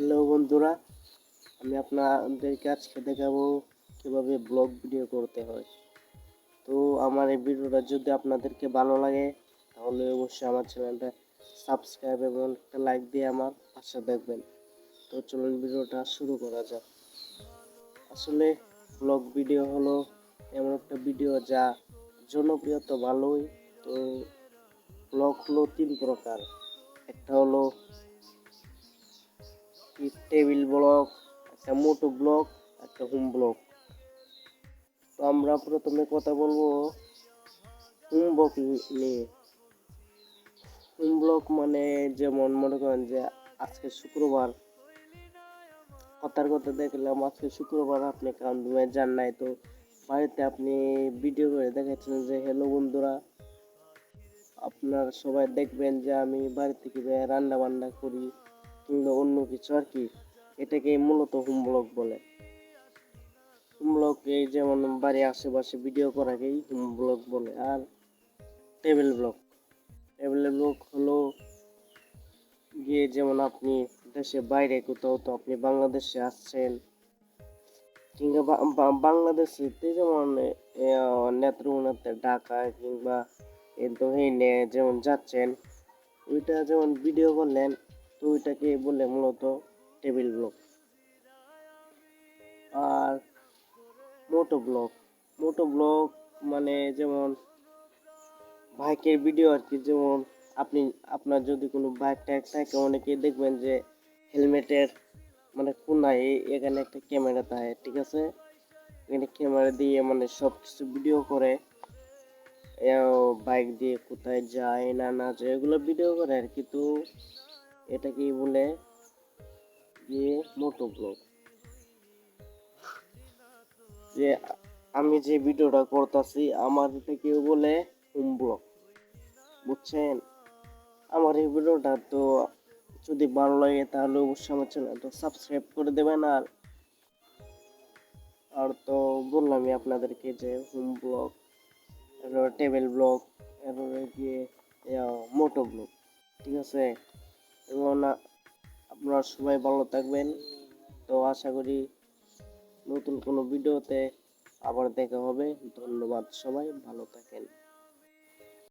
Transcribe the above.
Hello বন্ধুরা, আমি আপনাদেরকে আজকে দেখাবো কীভাবে ব্লগ ভিডিও করতে হয়। তো আমার এই ভিডিওটা যদি আপনাদেরকে ভালো লাগে, তাহলে অবশ্যই আমার চ্যানেলটা সাবস্ক্রাইব এবং একটা লাইক দিয়ে আমার পাশে দেখবেন। তো চলুন ভিডিওটা শুরু করা যাক। আসলে ব্লগ ভিডিও হলো এমন একটা ভিডিও যা জনপ্রিয় তো ভালোই, তো ব্লগ হলো তিন প্রকার। একটা হলো টেবিল ব্লক একটা মোটো ব্লক একটা হোম ব্লক তো আমরা প্রথমে কথা বলব হোম ব্লক নিয়ে। হোম ব্লক মানে যেমন মনে করেন যে আজকে শুক্রবার। কথার কথা দেখলাম, আজকে শুক্রবার আপনি কান্দুমে যান নাই তো বাড়িতে আপনি ভিডিও করে দেখাচ্ছেন যে হ্যালো বন্ধুরা, আপনার সবাই দেখবেন যে আমি বাড়িতে কীভাবে রান্না বান্না করি কিংবা অন্য কিছু আর কি এটাকে মূলত হোম ব্লগ বলে। হোম ব্লগ এই যেমন বাড়ির আশেপাশে ভিডিও করাকেই হোম ব্লগ বলে, আর টেবিল ব্লগ টেবিল ব্লগ হলো গিয়ে যেমন আপনি দেশে বাইরে কোথাও তো আপনি বাংলাদেশে আসছেন, কিংবা বাংলাদেশে যেমন নেত্রকোনাতে ঢাকা কিংবা এই যেমন যাচ্ছেন, ওইটা যেমন ভিডিও করলেন তো ওইটাকে বলে মূলত টেবিল ব্লক। আর মোটো ব্লক। মোটো ব্লক মানে যেমন বাইকের ভিডিও আর কি, যেমন আপনি, আপনার যদি কোনো বাইক টাইক থাকে, অনেকেই দেখবেন যে হেলমেটের মানে কোনায় এখানে একটা ক্যামেরা থাকে ঠিক আছে? এখানে ক্যামেরা দিয়ে মানে সব কিছু ভিডিও করে বাইক দিয়ে কোথায় যায় না না যায়, এগুলো ভিডিও করে আর কি। তো এটাকে বলে? যে মোটো ব্লগ যে আমি যে ভিডিওটা করতেছি, আমার এটা কেউ বলে? হোম ব্লগ বুঝছেন? আমার এই ভিডিওটা তো যদি ভালো লাগে তাহলে অবশ্যই আমার চ্যানেলটা সাবস্ক্রাইব করে দেবেন আর আর তো বললামই আপনাদেরকে যে হোম ব্লগ টেবিল ব্লগ, এরপরে গিয়ে মোটো ব্লগ ঠিক আছে? আ- আপনারা সবাই ভালো থাকবেন। তো আশা করি নতুন কোনো ভিডিওতে আবার দেখা হবে। ধন্যবাদ সবাই, ভালো থাকেন।